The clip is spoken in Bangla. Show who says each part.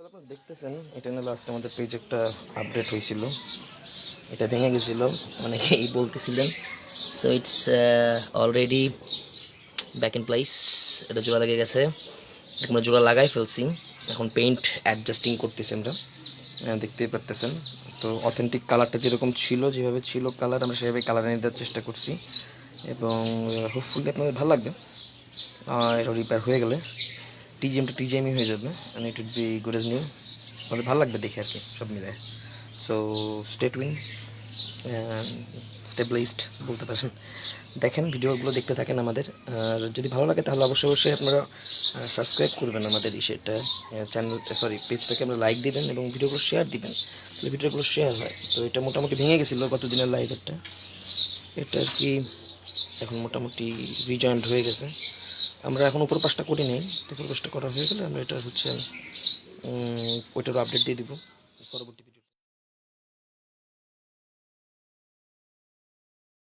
Speaker 1: দেখতেছেন, এটা না লাস্ট আমাদের পেজ একটা আপডেট হয়েছিল। এটা ভেঙে গেছিল, অনেকেই বলতেছিলেন। So it's already back in place এটা জোড়া লেগে গেছে। আমরা জোড়া লাগাই ফেলছি, এখন পেইন্ট অ্যাডজাস্টিং করতেছি আমরা। দেখতেই পারতেছেন। তো অথেন্টিক কালারটা যেরকম ছিল, যেভাবে ছিল কালার আমরা সেভাবে কালার এনে দেওয়ার চেষ্টা করছি। এবং হোপফুলি আপনাদের ভালো লাগবে। এটা রিপেয়ার হয়ে গেলে। টিজিএমটা টিজিএমই হয়ে যাবে। And it would be good as new আমাদের ভালো লাগবে দেখে আর কি সব মিলে সো স্টেট উইন স্টেবলাইজড বলতে পারেন। দেখেন, ভিডিওগুলো দেখতে থাকেন আমাদের। আর যদি ভালো লাগে, তাহলে অবশ্যই অবশ্যই আপনারা সাবস্ক্রাইব করবেন আমাদের ইসেটা চ্যানেল সরি পেজটাকে আমরা লাইক দিবেন এবং ভিডিওগুলো শেয়ার দিবেন। তাহলে ভিডিওগুলো শেয়ার হয়। তো এটা মোটামুটি ভেঙে গেছিল গত দিনের একটা এটা আর কি এখন মোটামুটি রিজয়েন্ট হয়ে গেছে। আমরা এখন উপর পাশটা করি নাই, উপর পাশটা করা হয়ে গেলে আমরা এটা হচ্ছে ওইটারও আপডেট দিয়ে দিব। পরবর্তী